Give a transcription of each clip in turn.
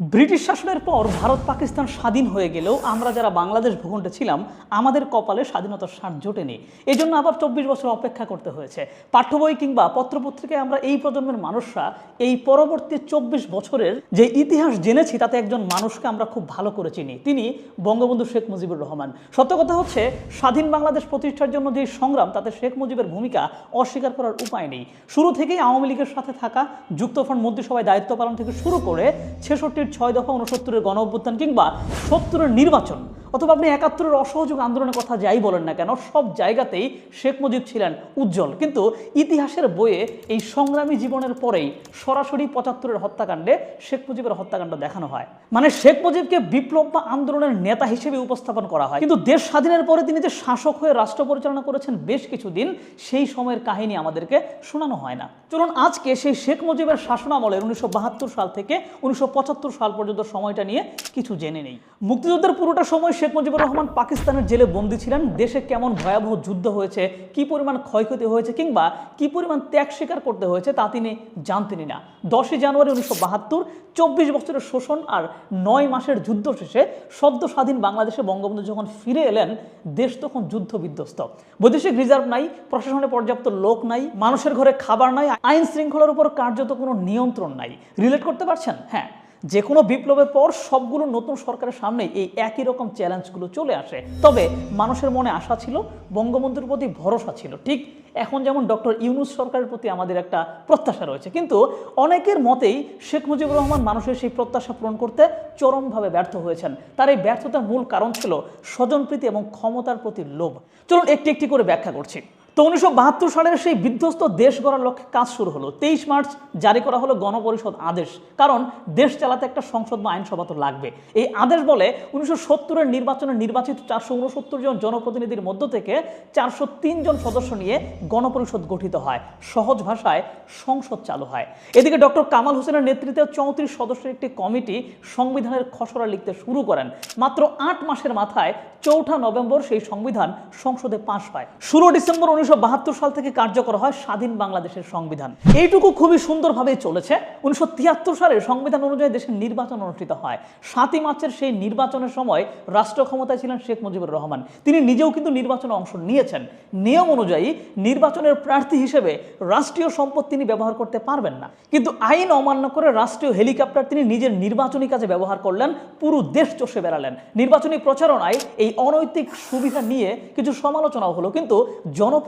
British শাসনের পর ভারত পাকিস্তান স্বাধীন হয়ে গেলেও আমরা যারা বাংলাদেশ ভূখণ্ডে ছিলাম, আমাদের কপালে স্বাধীনতার স্বাদ জোটেনি। এই জন্য আবার চব্বিশ বছর অপেক্ষা করতে হয়েছে। পাঠ্য বই কিংবা পত্রপত্রিকায় আমরা এই প্রজন্মের মানুষরা এই পরবর্তী চব্বিশ বছরের যে ইতিহাস জেনেছি, তাতে একজন মানুষকে আমরা খুব ভালো করে চিনি। তিনি বঙ্গবন্ধু শেখ মুজিবুর রহমান। সত্য কথা হচ্ছে, স্বাধীন বাংলাদেশ প্রতিষ্ঠার জন্য যে সংগ্রাম, তাতে শেখ মুজিবের ভূমিকা অস্বীকার করার উপায় নেই। শুরু থেকেই আওয়ামী লীগের সাথে থাকা, যুক্তফ্রন্ট মন্ত্রিসভায় দায়িত্ব পালন থেকে শুরু করে ছয় দফা উনসত্তরের গণ অভ্যুত্থান কিংবা সত্তরের নির্বাচন। অথবা আপনি একাত্তরের অসহযোগ আন্দোলনের কথা যাই বলেন না কেন, সব জায়গাতেই শেখ মুজিব ছিলেন উজ্জ্বল। কিন্তু ইতিহাসের বইয়ে এই সংগ্রামী জীবনের পরেই সরাসরি পঁচাত্তরের হত্যাকাণ্ডে শেখ মুজিবের হত্যাকাণ্ড দেখানো হয়। মানে শেখ মুজিবকে বিপ্লব বা আন্দোলনের নেতা হিসেবে উপস্থাপন করা হয়। কিন্তু দেশ স্বাধীনের পরে তিনি যে শাসক হয়ে রাষ্ট্র পরিচালনা করেছেন বেশ কিছুদিন, সেই সময়ের কাহিনী আমাদেরকে শোনানো হয় না। চলুন আজকে সেই শেখ মুজিবের শাসনামলের উনিশশো সাল থেকে উনিশশো পঁচাত্তর সাল পর্যন্ত সময়টা নিয়ে কিছু জেনে নেই। মুক্তিযুদ্ধের পুরোটা সময় শেখ মুজিবুর রহমান পাকিস্তানের জেলে বন্দী ছিলেন। দেশে কেমন ভয়াবহ যুদ্ধ হয়েছে, কি পরিমাণ ক্ষয়ক্ষতি হয়েছে কিংবা কি পরিমাণ ত্যাগ স্বীকার করতে হয়েছে তা তিনি জানতেনই না। দশই জানুয়ারি উনিশশো বাহাত্তর, চব্বিশ বছরের শোষণ আর নয় মাসের যুদ্ধ শেষে সদ্য স্বাধীন বাংলাদেশে বঙ্গবন্ধু যখন ফিরে এলেন, দেশ তখন যুদ্ধ বিধ্বস্ত। বৈদেশিক রিজার্ভ নাই, প্রশাসনে পর্যাপ্ত লোক নাই, মানুষের ঘরে খাবার নাই, আইন শৃঙ্খলার উপর কার্যত কোনো নিয়ন্ত্রণ নাই। রিলেট করতে পারছেন? হ্যাঁ। যে কোনো বিপ্লবের পর সবগুলো নতুন সরকারের সামনে এই একই রকম চ্যালেঞ্জগুলো চলে আসে। তবে মানুষের মনে আশা ছিল, বঙ্গবন্ধুর প্রতি ভরসা ছিল। ঠিক এখন যেমন ডক্টর ইউনুস সরকারের প্রতি আমাদের একটা প্রত্যাশা রয়েছে। কিন্তু অনেকের মতেই শেখ মুজিবুর রহমান মানুষের সেই প্রত্যাশা পূরণ করতে চরমভাবে ব্যর্থ হয়েছেন। তার এই ব্যর্থতার মূল কারণ ছিল স্বজনপ্রীতি এবং ক্ষমতার প্রতি লোভ। চলুন একটি একটি করে ব্যাখ্যা করছি। তো উনিশশো বাহাত্তর সালের সেই বিধ্বস্ত দেশ গড়ার লক্ষ্যে কাজ শুরু হলো। তেইশ মার্চ জারি করা হলো গণপরিষদ আদেশ। কারণ দেশ চালাতে একটা সংসদ বা আইনসভা তো লাগবে। এই আদেশ বলে উনিশশো সত্তরের নির্বাচনে নির্বাচিত চারশো উনসত্তর জন জনপ্রতিনিধির মধ্য থেকে চারশো তিন জন সদস্য নিয়ে গণপরিষদ গঠিত হয়। সহজ ভাষায় সংসদ চালু হয়। এদিকে ডক্টর কামাল হোসেনের নেতৃত্বে চৌত্রিশ সদস্যের একটি কমিটি সংবিধানের খসড়া লিখতে শুরু করেন। মাত্র আট মাসের মাথায় চৌঠা নভেম্বর সেই সংবিধান সংসদে পাশ হয়। ষোলো ডিসেম্বর উনিশশো বাহাত্তর সাল থেকে কার্যকর হয় স্বাধীন বাংলাদেশের সংবিধান। এইটুকু খুবই সুন্দরভাবে চলেছে। উনিশশো তিয়াত্তর সালে সংবিধান অনুযায়ী দেশের নির্বাচন অনুষ্ঠিত হয়। সাতই মার্চের সেই নির্বাচনের সময় রাষ্ট্র ক্ষমতায় ছিলেন শেখ মুজিবুর রহমান। তিনি নিজেও কিন্তু নির্বাচনে অংশ নিয়েছেন। নিয়ম অনুযায়ী নির্বাচনের প্রার্থী হিসেবে রাষ্ট্রীয় সম্পদ তিনি ব্যবহার করতে পারবেন না। কিন্তু আইন অমান্য করে রাষ্ট্রীয় হেলিকপ্টার তিনি নিজের নির্বাচনী কাজে ব্যবহার করলেন, পুরো দেশ চষে বেড়ালেন। নির্বাচনী প্রচারণায় এই অনৈতিক সুবিধা নিয়ে কিছু সমালোচনাও হলো। কিন্তু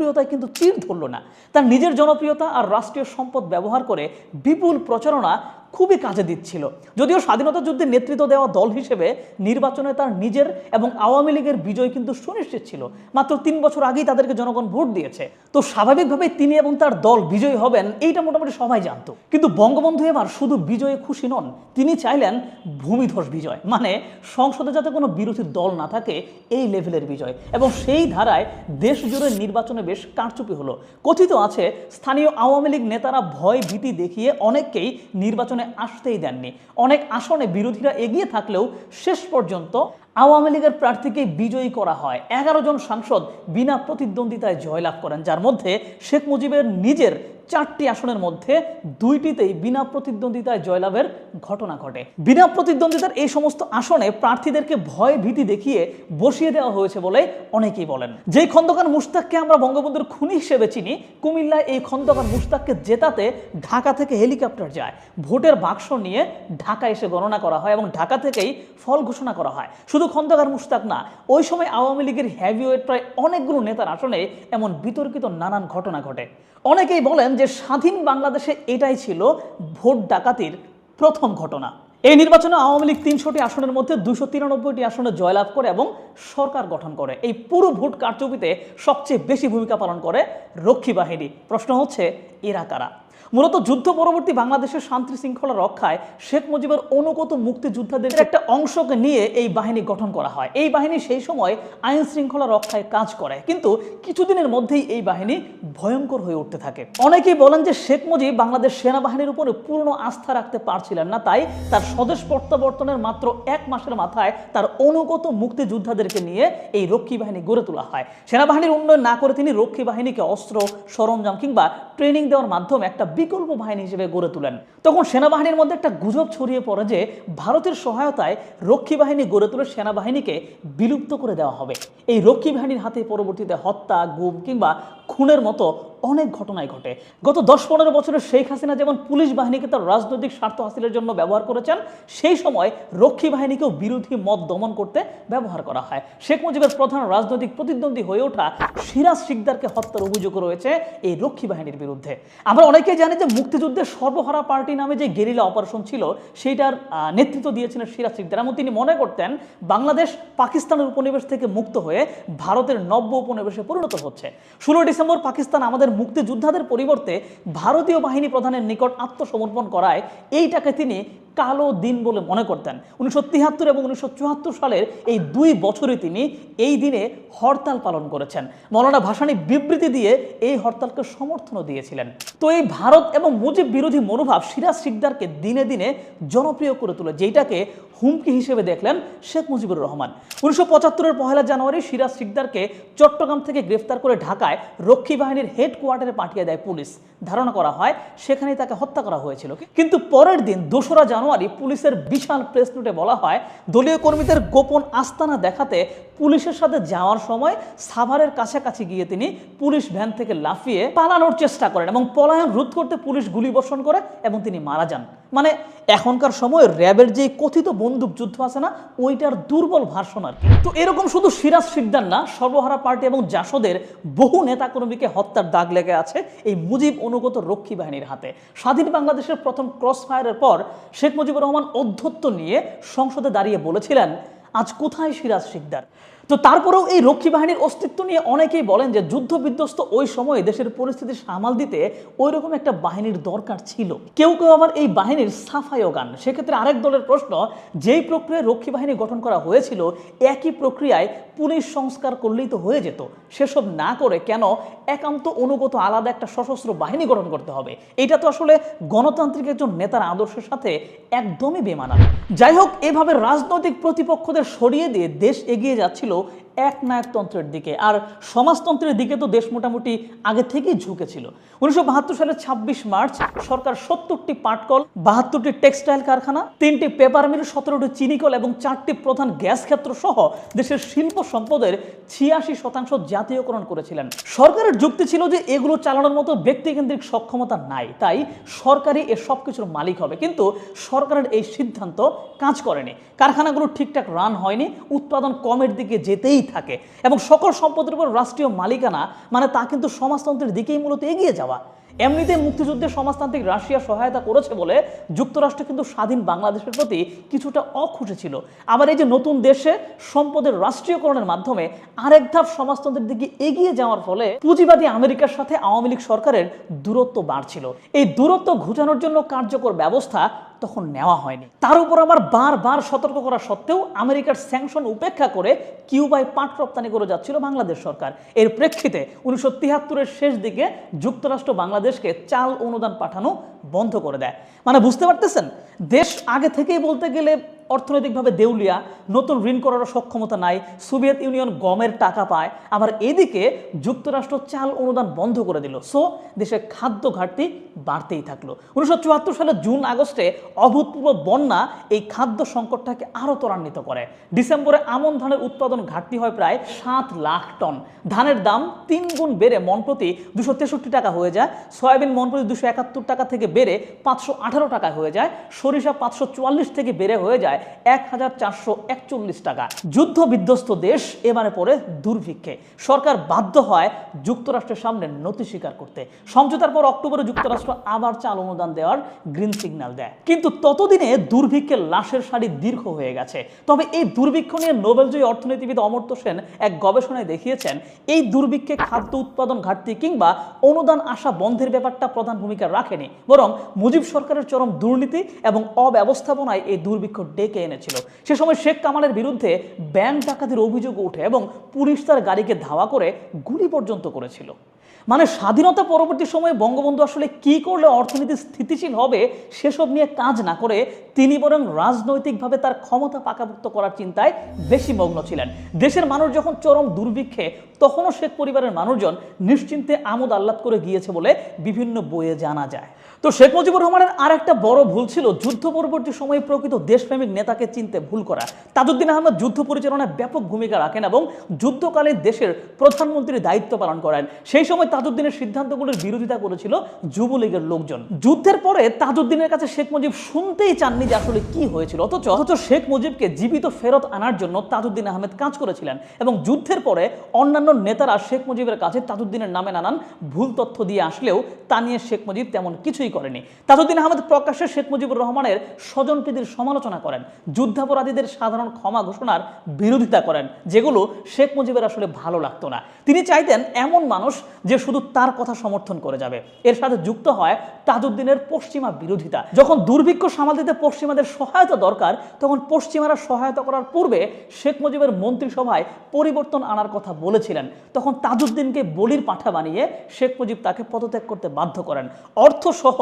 জনপ্রিয়তায় কিন্তু তীর ধরল না। তার নিজের জনপ্রিয়তা আর রাষ্ট্রীয় সম্পদ ব্যবহার করে বিপুল প্রচারণা খুবই কাজে দিচ্ছিল। যদিও স্বাধীনতা যুদ্ধে নেতৃত্ব দেওয়া দল হিসেবে নির্বাচনে তার নিজের এবং আওয়ামী লীগের বিজয় কিন্তু সুনিশ্চিত ছিল। মাত্র তিন বছর আগেই তাদেরকে জনগণ ভোট দিয়েছে। তো স্বাভাবিকভাবেই তিনি এবং তার দল বিজয়ী হবেন, এইটা মোটামুটি সবাই জানতো। কিন্তু বঙ্গবন্ধু এবার শুধু বিজয়ে খুশি নন, তিনি চাইলেন ভূমিধস বিজয়। মানে সংসদে যাতে কোনো বিরোধী দল না থাকে, এই লেভেলের বিজয়। এবং সেই ধারায় দেশ জুড়ে নির্বাচনে বেশ কারচুপি হলো। কথিত আছে, স্থানীয় আওয়ামী লীগ নেতারা ভয় ভীতি দেখিয়ে অনেককেই নির্বাচনে আসতেই দেননি। অনেক আসনে বিরোধীরা এগিয়ে থাকলেও শেষ পর্যন্ত আওয়ামী লীগের প্রার্থীকে বিজয়ী করা হয়। এগারো জন সাংসদ বিনা প্রতিদ্বন্দ্বিতায় জয়লাভ করেন, যার মধ্যে শেখ মুজিবের নিজের চারটি আসনের মধ্যে দুইটিতেই বিনা প্রতিদ্বন্দ্বিতায় জয়লাভের ঘটনা ঘটে। বিনা প্রতিদ্বন্দ্বিতার এই সমস্ত আসনে প্রার্থীদেরকে ভয় ভীতি দেখিয়ে বসিয়ে দেওয়া হয়েছে বলে অনেকেই বলেন। যেই খন্দকার মুস্তাককে আমরা বঙ্গবন্ধুর খুনি হিসেবে চিনি, কুমিল্লায় এই খন্দকার মুস্তাককে জেতাতে ঢাকা থেকে হেলিকপ্টার যায়। ভোটের বাক্স নিয়ে ঢাকা এসে গণনা করা হয় এবং ঢাকা থেকেই ফল ঘোষণা করা হয়। শুধু খন্দকার মুস্তাক না, ওই সময় আওয়ামী লীগের হ্যাভিওয়েট প্রায় অনেকগুলো নেতার আসনে এমন বিতর্কিত নানান ঘটনা ঘটে। অনেকেই বলেন যে স্বাধীন বাংলাদেশে এটাই ছিল ভোট ডাকাতির প্রথম ঘটনা। এই নির্বাচনে আওয়ামী লীগ তিনশোটি আসনের মধ্যে দুশো তিরানব্বইটি আসনে জয়লাভ করে এবং সরকার গঠন করে। এই পুরো ভোট কারচুপিতে সবচেয়ে বেশি ভূমিকা পালন করে রক্ষী বাহিনী। প্রশ্ন হচ্ছে, এরা কারা? মূলত যুদ্ধ পরবর্তী বাংলাদেশের শান্তি শৃঙ্খলা রক্ষায় শেখ মুজিবের অনুগত মুক্তিযোদ্ধাদের একটা অংশকে নিয়ে এই বাহিনী গঠন করা হয়। এই বাহিনী সেই সময় আইন শৃঙ্খলা রক্ষায় কাজ করে। কিন্তু কিছুদিনের মধ্যেই এই বাহিনী ভয়ঙ্কর হয়ে উঠতে থাকে। অনেকেই বলেন যে শেখ মুজিব বাংলাদেশ সেনাবাহিনীর উপরে পূর্ণ আস্থা রাখতে পারছিলেন না। তাই তার স্বদেশ প্রত্যাবর্তনের মাত্র এক মাসের মাথায় তার অনুগত মুক্তিযোদ্ধাদেরকে নিয়ে এই রক্ষী বাহিনী গড়ে তোলা হয়। সেনাবাহিনীর উন্নয়ন না করে তিনি রক্ষী বাহিনীকে অস্ত্র সরঞ্জাম কিংবা ট্রেনিং দেওয়ার মাধ্যমে একটা বিকল্প বাহিনী হিসেবে গড়ে তোলেন। তখন সেনাবাহিনীর মধ্যে একটা গুজব ছড়িয়ে পড়ে যে ভারতের সহায়তায় রক্ষী বাহিনী গড়ে তুলে সেনাবাহিনীকে বিলুপ্ত করে দেওয়া হবে। এই রক্ষী বাহিনীর হাতে পরবর্তীতে হত্যা, গুম কিংবা খুনের মতো অনেক ঘটনাই ঘটে। গত দশ পনেরো বছরের শেখ হাসিনা যেমন পুলিশ বাহিনীকে তার রাজনৈতিক স্বার্থ হাসিলের জন্য ব্যবহার করেছেন, সেই সময় রক্ষী বাহিনীকেও বিরোধী মত দমন করতে ব্যবহার করা হয়। শেখ মুজিবের প্রধান রাজনৈতিক প্রতিদ্বন্দ্বী হয়ে ওঠা সিরাজ শিকদারকে হত্যার অভিযোগ রয়েছে এই রক্ষী বাহিনীর বিরুদ্ধে। আমরা অনেকেই জানি যে মুক্তিযুদ্ধের সর্বহারা পার্টি নামে যে গেরিলা অপারেশন ছিল, সেইটার নেতৃত্ব দিয়েছিলেন সিরাজ শিকদার। এবং তিনি মনে করতেন, বাংলাদেশ পাকিস্তানের উপনিবেশ থেকে মুক্ত হয়ে ভারতের নব্য উপনিবেশে পরিণত হচ্ছে। ষোলো ডিসেম্বর পাকিস্তান আমাদের মুক্তিযোদ্ধাদের পরিবর্তে ভারতীয় বাহিনী প্রধানের নিকট আত্মসমর্পণ করায় এইটাকে তিনি কালো দিন বলে মনে করতেন। উনিশশো তিয়াত্তর এবং উনিশশো চুয়াত্তর সালের এই দুই বছরে তিনি এই দিনে হরতাল পালন করেছেন। মৌলানা ভাসানী বিবৃতি দিয়ে এই হরতালকে সমর্থনও দিয়েছিলেন। তো এই ভারত এবং মুজিব বিরোধী মনোভাব সিরাজ শিকদারকে দিনে দিনে জনপ্রিয় করে তোলে যেটাকে হুমকি হিসেবে দেখলেন শেখ মুজিবুর রহমান। উনিশশো পঁচাত্তরের পহেলা জানুয়ারি সিরাজ শিকদারকে চট্টগ্রাম থেকে গ্রেফতার করে ঢাকায় রক্ষী বাহিনীর হেডকোয়ার্টারে পাঠিয়ে দেয় পুলিশ। ধারণা করা হয় সেখানেই তাকে হত্যা করা হয়েছিল। কিন্তু পরের দিন দোসরা জানুয়ারি পুলিশের বিশাল প্রেস নোটে বলা হয়, দলীয় কর্মীদের গোপন আস্তানা দেখাতে পুলিশের সাথে যাওয়ার সময় সাভারের কাছাকাছি গিয়ে তিনি পুলিশ ভ্যান থেকে লাফিয়ে পালানোর চেষ্টা করেন এবং পলায়ন রোধ করতে পুলিশ গুলি বর্ষণ করে এবং তিনি মারা যান। মানে এখনকার সময় র্যাবের যে কথিত বন্দুক যুদ্ধ আছে না, ওইটার দুর্বল ভার্সন আর কি। তো এরকম শুধু সিরাজ শিকদার না, সর্বহারা পার্টি এবং জাসদের বহু নেতাকর্মীকে হত্যার দাগ লেগে আছে এই মুজিব অনুগত রক্ষী বাহিনীর হাতে। স্বাধীন বাংলাদেশের প্রথম ক্রস ফায়ারের পর শেখ মুজিবুর রহমান অধ্যত্ব নিয়ে সংসদে দাঁড়িয়ে বলেছিলেন, আজ কোথায় সিরাজ শিকদার? তো তারপরেও এই রক্ষী বাহিনীর অস্তিত্ব নিয়ে অনেকেই বলেন যে যুদ্ধ বিধ্বস্ত ওই সময়ে দেশের পরিস্থিতি সামাল দিতে ওই রকম একটা বাহিনীর দরকার ছিল। কেউ কেউ আবার এই বাহিনীর সাফাইও গান। সেক্ষেত্রে আরেক দলের প্রশ্ন, যেই প্রক্রিয়ায় রক্ষী বাহিনী গঠন করা হয়েছিল, একই প্রক্রিয়ায় পুলিশ সংস্কার করলেই তো হয়ে যেত। সেসব না করে কেন একান্ত অনুগত আলাদা একটা সশস্ত্র বাহিনী গঠন করতে হবে? এটা তো আসলে গণতান্ত্রিক একজন নেতার আদর্শের সাথে একদমই বেমানান। যাই হোক, এভাবে রাজনৈতিক প্রতিপক্ষদের সরিয়ে দিয়ে দেশ এগিয়ে যাচ্ছিল terminou একনায়কতন্ত্রের দিকে। আর সমাজতন্ত্রের দিকে তো দেশ মোটামুটি আগে থেকেই ঝুঁকেছিল। উনিশশো বাহাত্তর সালের ছাব্বিশ মার্চ সরকার সত্তরটি পাটকল, বাহাত্তরটি টেক্সটাইল কারখানা, তিনটি পেপার মিল, সতেরোটি চিনিকল এবং চারটি প্রধান গ্যাস ক্ষেত্র সহ দেশের শিল্প সম্পদের ছিয়াশি শতাংশ জাতীয়করণ করেছিলেন। সরকারের যুক্তি ছিল যে এগুলো চালানোর মতো ব্যক্তিকেন্দ্রিক সক্ষমতা নাই। তাই সরকারই এ সব কিছুর মালিক হবে। কিন্তু সরকারের এই সিদ্ধান্ত কাজ করেনি। কারখানাগুলো ঠিকঠাক রান হয়নি। উৎপাদন কমের দিকে যেতেই থাকে এবং সকল সম্পদের উপর রাষ্ট্রীয় মালিকানা মানে তা কিন্তু সমাজতন্ত্রের দিকেই মূলত এগিয়ে যাওয়া। এমনিতে মুক্তিযুদ্ধে সমাজতান্ত্রিক রাশিয়া সহায়তা করেছে বলে যুক্তরাষ্ট্র কিন্তু স্বাধীন বাংলাদেশের প্রতি কিছুটা অখুশি ছিল। আবার এই যে নতুন দেশে সম্পদের রাষ্ট্রীয়করণের মাধ্যমে আরেক ধাপ সমাজতন্ত্রের দিকে এগিয়ে যাওয়ার ফলে পুঁজিবাদী আমেরিকার সাথে আওয়ামী লীগ সরকারের দূরত্ব বাড়ছিল। এই দূরত্ব ঘুচানোর জন্য কার্যকর ব্যবস্থা তখন নেওয়া হয়নি। তার উপর আবার বারবার সতর্ক করা সত্ত্বেও আমেরিকার স্যাংশন উপেক্ষা করে কিউবায় পাট রপ্তানি করে যাচ্ছিল বাংলাদেশ সরকার। এর প্রেক্ষিতে উনিশশো তিয়াত্তরের শেষ দিকে যুক্তরাষ্ট্র বাংলাদেশকে চাল অনুদান পাঠানো বন্ধ করে দেয়। মানে বুঝতে পারতেছেন? দেশ আগে থেকেই বলতে গেলে অর্থনৈতিকভাবে দেউলিয়া, নতুন ঋণ করার সক্ষমতা নাই, সোভিয়েত ইউনিয়ন গমের টাকা পায়, আবার এদিকে যুক্তরাষ্ট্র চাল অনুদান বন্ধ করে দিল। সো দেশে খাদ্য ঘাটতি বাড়তেই থাকল। উনিশশো সালের জুন আগস্টে অভূতপূর্ব বন্যা এই খাদ্য সংকটটাকে আরও ত্বরান্বিত করে। ডিসেম্বরে আমন ধানের উৎপাদন ঘাটতি হয় প্রায় সাত লাখ টন। ধানের দাম তিন গুণ বেড়ে মন প্রতি দুশো তেষট্টি টাকা হয়ে যায়, সয়াবিন মন প্রতি দুশো একাত্তর টাকা থেকে বেড়ে পাঁচশো আঠারো টাকা হয়ে যায়, সরিষা পাঁচশো চুয়াল্লিশ থেকে বেড়ে হয়ে যায় এক হাজার চারশো একচল্লিশ টাকা। যুদ্ধ বিধ্বস্ত দেশ এবারে পরে দুর্ভিক্ষে। সরকার বাধ্য হয় যুক্তরাষ্ট্রের সামনে নথি স্বীকার করতে। সমঝোতার পর অক্টোবরে যুক্তরাষ্ট্র আবার চাল অনুদান দেওয়ার গ্রিন সিগন্যাল দেয়। কিন্তু ততদিনে দুর্ভিক্ষের লাশের সারি দীর্ঘ হয়ে গেছে। তবে এই দুর্ভিক্ষ নিয়ে নোবেলজয়ী অর্থনীতিবিদ অমর্ত্য সেন এক গবেষণায় দেখিয়েছেন, এই দুর্ভিক্ষে খাদ্য উৎপাদন ঘাটতি কিংবা অনুদান আসা বন্ধের ব্যাপারটা প্রধান ভূমিকা রাখেনি। বরং মুজিব সরকারের চরম দুর্নীতি এবং অব্যবস্থাপনায় এই দুর্ভিক্ষ ডেকে এনেছিল। সে সময় শেখ কামালের বিরুদ্ধে ব্যাংক ডাকাতির অভিযোগ ওঠে এবং পুলিশ তার গাড়িকে ধাওয়া করে গুলি পর্যন্ত করেছিল। মানে স্বাধীনতা পরবর্তী সময়ে বঙ্গবন্ধু আসলে কি করলে অর্থনীতি স্থিতিশীল হবে সেসব নিয়ে কাজ না করে তিনি বরং রাজনৈতিকভাবে তার ক্ষমতা পাকাভুক্ত করার চিন্তায় বেশি মগ্ন ছিলেন। দেশের মানুষ যখন চরম দুর্ভিক্ষে, তখনও শেখ পরিবারের মানুষজন নিশ্চিন্তে আমোদ আহ্লাদ করে গিয়েছে বলে বিভিন্ন বইয়ে জানা যায়। তো শেখ মুজিবুর রহমানের আর একটা বড় ভুল ছিল যুদ্ধ পরবর্তী সময়ে প্রকৃত দেশপ্রেমিক নেতাকে চিনতে ভুল করা। তাজউদ্দিন আহমেদ যুদ্ধ পরিচালনায় ব্যাপক ভূমিকা রাখেন এবং যুদ্ধকালে দেশের প্রধানমন্ত্রীর দায়িত্ব পালন করেন। সেই সময় তাজউদ্দিনের সিদ্ধান্তগুলোর বিরোধিতা করেছিল যুবলীগের লোকজন। যুদ্ধের পরে তাজউদ্দিনের কাছে শেখ মুজিব শুনতেই চাননি যে আসলে কি হয়েছিল। অথচ অথচ শেখ মুজিবকে জীবিত ফেরত আনার জন্য তাজউদ্দিন আহমেদ কাজ করেছিলেন এবং যুদ্ধের পরে অন্যান্য নেতারা শেখ মুজিবের কাছে তাজউদ্দিনের নামে নানান ভুল তথ্য দিয়ে আসলেও তা নিয়ে শেখ মুজিব তেমন কিছুই করেনি। তাজউদ্দিন আহমেদ প্রকাশ্যে শেখ মুজিবুর রহমানের স্বজনপ্রীতির সমালোচনা করেন। যুদ্ধাপরাধীদের সাধারণ ক্ষমা ঘোষণার বিরোধিতা করেন, যেগুলো শেখ মুজিবের আসলে ভালো লাগতো না। তিনি চাইতেন এমন মানুষ যে শুধু তার কথা সমর্থন করে যাবে। এর সাথে যুক্ত হয় তাজউদ্দিনের পশ্চিমা বিরোধিতা। যখন দুর্ভিক্ষ সামাল দিতে পশ্চিমাদের সহায়তা দরকার, তখন পশ্চিমারা সহায়তা করার পূর্বে শেখ মুজিবের মন্ত্রিসভায় পরিবর্তন আনার কথা বলেছিলেন। তখন তাজউদ্দিনকে বলির পাঠা বানিয়ে শেখ মুজিব তাকে পদত্যাগ করতে বাধ্য করেন। অর্থসহ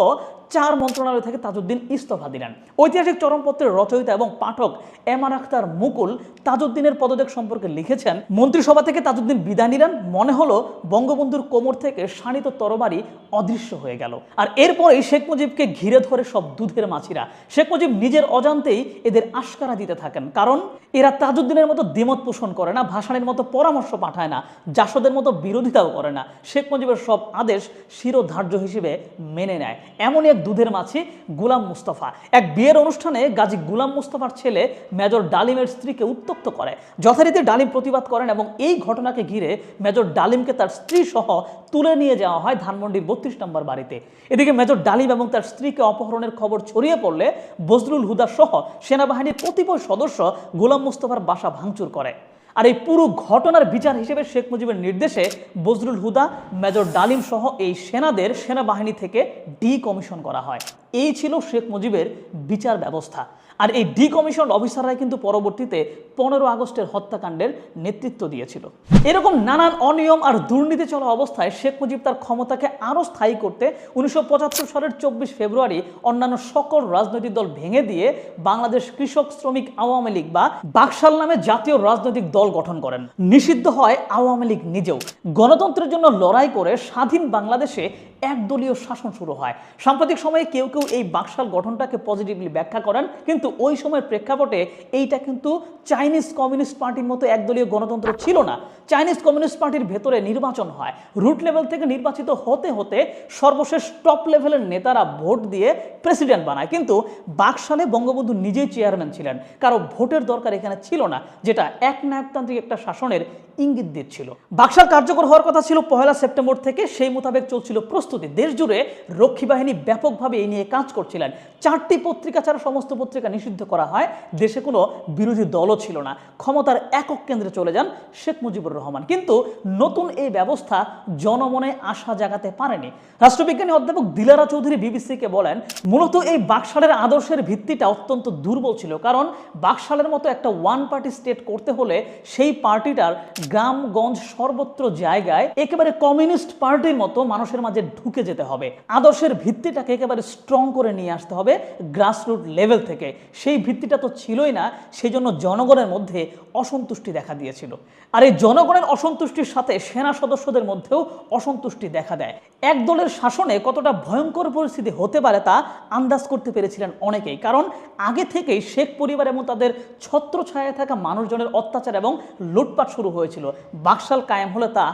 চার মন্ত্রণালয় থেকে তাজউদ্দিন ইস্তফা দিলেন। ঐতিহাসিক চরমপত্রের রচয়িতা এবং পাঠক এমান আখতার মুকুল তাজউদ্দিনের পদত্যাগ সম্পর্কে লিখেছেন, মন্ত্রিসভা থেকে তাজউদ্দিন বিদায় নিলেন। মনে হলো বঙ্গবন্ধুর কোমর থেকে শানিত তরবারি অদৃশ্য হয়ে গেল। আর এরপরেই শেখ মুজিবকে ঘিরে ধরে সব দুধের মাছিরা। শেখ মুজিব নিজের অজান্তেই এদের আশকারা দিতে থাকেন। কারণ এরা তাজউদ্দিনের মতো দ্বিমত পোষণ করে না, ভাসানের মতো পরামর্শ পাঠায় না, জাসদের মতো বিরোধিতাও করে না। শেখ মুজিবের সব আদেশ শিরোধার্য হিসেবে মেনে নেয়। এমনই এক দুধের মাছি, গুলাম মুস্তফা। এক বিয়ের অনুষ্ঠানে গাজী গুলাম মুস্তফার ছেলে মেজর ডালিমের স্ত্রীকে উত্তক্ত করে। যথারীতি ডালিম প্রতিবাদ করেন এবং এই ঘটনাকে ঘিরে মেজর ডালিমকে তার স্ত্রী সহ তুলে নিয়ে যাওয়া হয় ধানমন্ডির বত্রিশ নম্বর বাড়িতে। এদিকে মেজর ডালিম এবং তার স্ত্রীকে অপহরণের খবর ছড়িয়ে পড়লে বজরুল হুদা সহ সেনাবাহিনীর কতিপয় সদস্য গোলাম মুস্তফার বাসা ভাঙচুর করে। আর এই পুরো ঘটনার বিচার হিসেবে শেখ মুজিবের নির্দেশে বজরুল হুদা, মেজর ডালিম সহ এই সেনাদের সেনাবাহিনী থেকে ডি কমিশন করা হয়। এই ছিল শেখ মুজিবের বিচার ব্যবস্থা। আর এই ডি কমিশন অফিসাররাই কিন্তু পরবর্তীতে পনেরো আগস্টের হত্যাকাণ্ডের নেতৃত্ব দিয়েছিল। এরকম নানান অনিয়ম আর দুর্নীতি চলা অবস্থায় শেখ মুজিব তার ক্ষমতাকে আরও স্থায়ী করতে উনিশশো পঁচাত্তর সালের চব্বিশ ফেব্রুয়ারি অন্যান্য সকল রাজনৈতিক দল ভেঙে দিয়ে বাংলাদেশ কৃষক শ্রমিক আওয়ামী লীগ বা বাকশাল নামে জাতীয় রাজনৈতিক দল গঠন করেন। নিষিদ্ধ হয় আওয়ামী লীগ নিজেও। গণতন্ত্রের জন্য লড়াই করে স্বাধীন বাংলাদেশে একদলীয় শাসন শুরু হয়। সাম্প্রতিক সময়ে কেউ কেউ এই বাকশাল গঠনটাকে পজিটিভলি ব্যাখ্যা করেন, কিন্তু ওই সময়ের প্রেক্ষাপটে এইটা কিন্তু চাইনিজ কমিউনিস্ট পার্টির মতো একদলীয় গণতন্ত্র ছিল না। চাইনিজ কমিউনিস্ট পার্টির ভেতরে নির্বাচন হয়। রুট লেভেল থেকে নির্বাচিত হতে হতে সর্বশেষ টপ লেভেলের নেতারা ভোট দিয়ে প্রেসিডেন্ট বানায়। কিন্তু বাকশালে বঙ্গবন্ধু নিজেই চেয়ারম্যান ছিলেন। কারও ভোটের দরকার এখানে ছিল না, যেটা এক নায়কতান্ত্রিক একটা শাসনের ইঙ্গিত দিচ্ছিল। বাকশাল কার্যকর হওয়ার কথা ছিল পহেলা সেপ্টেম্বর থেকে, সেই মোতাবেক চলছিল প্রস্তুতি। দেশ জুড়ে রক্ষী বাহিনী ব্যাপকভাবে এই নিয়ে কাজ করছিলেন। চারটি পত্রিকা ছাড়া সমস্ত পত্রিকা নিষিদ্ধ করা হয়। দেশে কোনো বিরোধী দলও ছিল না। ক্ষমতার একক কেন্দ্রে চলে যান শেখ মুজিবুর রহমান। কিন্তু নতুন এই ব্যবস্থা জনমনে আশা জাগাতে পারেনি। রাষ্ট্রবিজ্ঞানী অধ্যাপক দিলারা চৌধুরী বিবিসিকে বলেন, মূলত এই বাকশালের আদর্শের ভিত্তিটা অত্যন্ত দুর্বল ছিল। কারণ বাকশালের মতো একটা ওয়ান পার্টি স্টেট করতে হলে সেই পার্টিটার গ্রামগঞ্জ সর্বত্র জায়গায় একেবারে কমিউনিস্ট পার্টির মতো মানুষের মাঝে ঢুকে যেতে হবে। আদর্শের ভিত্তিটাকে একেবারে স্ট্রং করে নিয়ে আসতে হবে গ্রাসরুট লেভেল থেকে। সেই ভিত্তিটা তো ছিলই না সেই জন্য জনগণের মধ্যে অসন্তুষ্টি দেখা দিয়েছিল। আর এই জনগণের অসন্তুষ্টির সাথে সেনা সদস্যদের মধ্যেও অসন্তুষ্টি দেখা দেয়। এক দলের শাসনে কতটা ভয়ঙ্কর পরিস্থিতি হতে পারে তা আন্দাজ করতে পেরেছিলেন অনেকেই। কারণ আগে থেকেই শেখ পরিবার এবং তাদের ছত্রছায়ায় থাকা মানুষজনের অত্যাচার এবং লুটপাট শুরু হয়েছিল বাকশাল কায়েম হলে তা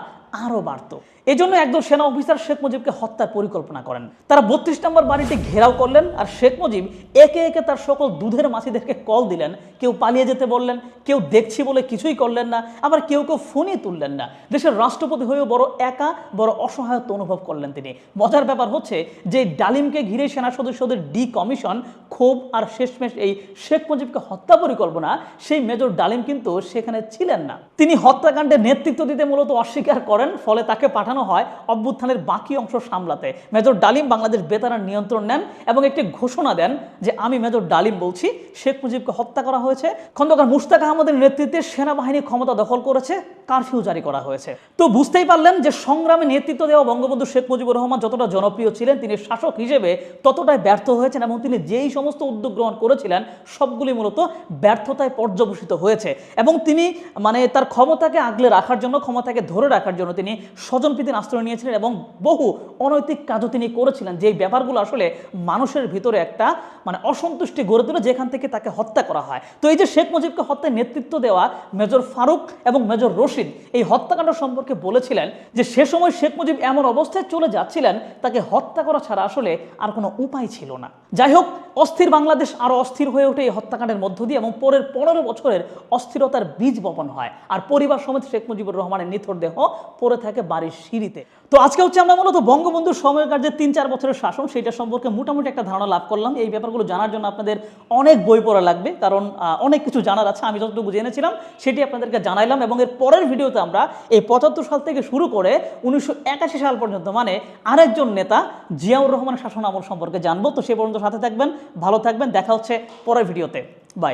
আরও বাড়ত। এজন্য একদল সেনা অফিসার শেখ মুজিবকে হত্যার পরিকল্পনা করেন। তারা বত্রিশ নম্বর বাড়িটি ঘেরাও করলেন আর শেখ মুজিব একে একে তার সকল দুধের মাছিদেরকে কল দিলেন। কেউ পালিয়ে যেতে বললেন, কেউ দেখছি বলে কিছুই করলেন না, আবার কেউ কেউ ফোনই তুললেন না। দেশের রাষ্ট্রপতি হয়েও বড় একা, বড় অসহায়ত্ব অনুভব করলেন তিনি। মজার ব্যাপার হচ্ছে যে ডালিমকে ঘিরে সেনা সদস্যদের ডি কমিশন ক্ষোভ আর শেষমেশ এই শেখ মুজিবকে হত্যা পরিকল্পনা, সেই মেজর ডালিম কিন্তু সেখানে ছিলেন না। তিনি হত্যাকাণ্ডে নেতৃত্ব দিতে মূলত অস্বীকার করেন। ফলে তাকে পাঠানো হয় অভ্যুত্থানের বাকি অংশ সামলাতে। মেজর ডালিম বাংলাদেশ বেতারের নিয়ন্ত্রণ নেন এবং একটি ঘোষণা দেন যে, আমি মেজর ডালিম বলছি, শেখ মুজিবকে হত্যা করা হয়েছে। খন্দকার মুশতাক আহমদের নেতৃত্বে সেনাবাহিনী ক্ষমতা দখল করেছে, কারফিউ জারি করা হয়েছে। তো বুঝতেই পারলেন যে, সংগ্রামে নেতৃত্ব দেওয়া বঙ্গবন্ধু শেখ মুজিবুর রহমান যতটা জনপ্রিয় ছিলেন, তিনি শাসক হিসেবে ততটাই ব্যর্থ হয়েছেন এবং তিনি যেই সমস্ত উদ্যোগ গ্রহণ করেছিলেন, সবগুলি মূলত ব্যর্থতায় পর্যবসিত হয়েছে। এবং তিনি মানে তার ক্ষমতাকে আগলে রাখার জন্য, ক্ষমতাকে ধরে রাখার জন্য তিনি স্বজনপ্রীতির আশ্রয় নিয়েছিলেন এবং বহু অনৈতিক কাজও তিনি করেছিলেন। যেই ব্যাপারগুলো আসলে মানুষের ভিতরে একটা মানে অসন্তুষ্টি গড়ে তোলে, যেখান থেকে তাকে হত্যা করা হয়। তো এই যে শেখ মুজিবকে হত্যায় নেতৃত্ব দেওয়া মেজর ফারুক এবং মেজর রশিদ, এই হত্যাকাণ্ড সম্পর্কে বলেছিলেন যে সে সময় শেখ মুজিব এমন অবস্থায় চলে যাচ্ছিলেন, তাকে হত্যা করা ছাড়া আসলে আর কোনো উপায় ছিল না। যাই হোক, অস্থির বাংলাদেশ আরও অস্থির হয়ে ওঠে এই হত্যাকাণ্ডের মধ্য দিয়ে এবং পরের পনেরো বছরের অস্থিরতার বীজ বপন হয়। আর পরিবার সমেত শেখ মুজিবুর রহমানের নিথর দেহ পড়ে থাকে বাড়ির সিঁড়িতে। তো আজকে হচ্ছে আমরা মূলত বঙ্গবন্ধুর সময়কার যে তিন চার বছরের শাসন সেটা সম্পর্কে মোটামুটি একটা ধারণা লাভ করলাম। এই ব্যাপারগুলো জানার জন্য আপনাদের অনেক বই পড়া লাগবে, কারণ অনেক কিছু জানার আছে, আমি যতটুকু জেনেছিলাম সেটি আপনাদেরকে জানাইলাম এবং এর পরের ভিডিওতে আমরা এই পঁচাত্তর সাল থেকে শুরু করে উনিশশো একাশি সাল পর্যন্ত মানে আরেকজন নেতা জিয়াউর রহমানের শাসন আমল সম্পর্কে জানব। তো সে পর্যন্ত সাথে থাকবেন, ভালো থাকবেন, দেখা হচ্ছে পরের ভিডিওতে। বাই।